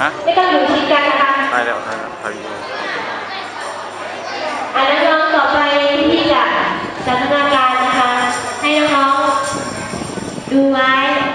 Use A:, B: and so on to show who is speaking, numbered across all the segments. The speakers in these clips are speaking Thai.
A: ฮะ
B: ไม่ต้องอยู่ชิดกันนะคะ
A: ใช่แล้วใช่แล้วพายุ
B: อันนั้นน้องต่อไปที่จะจัดนาการนะคะ ให้น้องดูไว้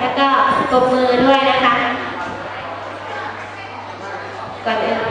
B: แล้วก็กบมือด้วยนะคะก่อนอื่น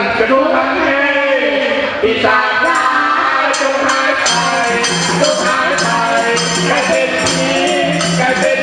B: ัน
C: จะรู้กันเองปี
B: ศาจร้จงหายไปจงหายไปกลายเป็นผีกลายเป็น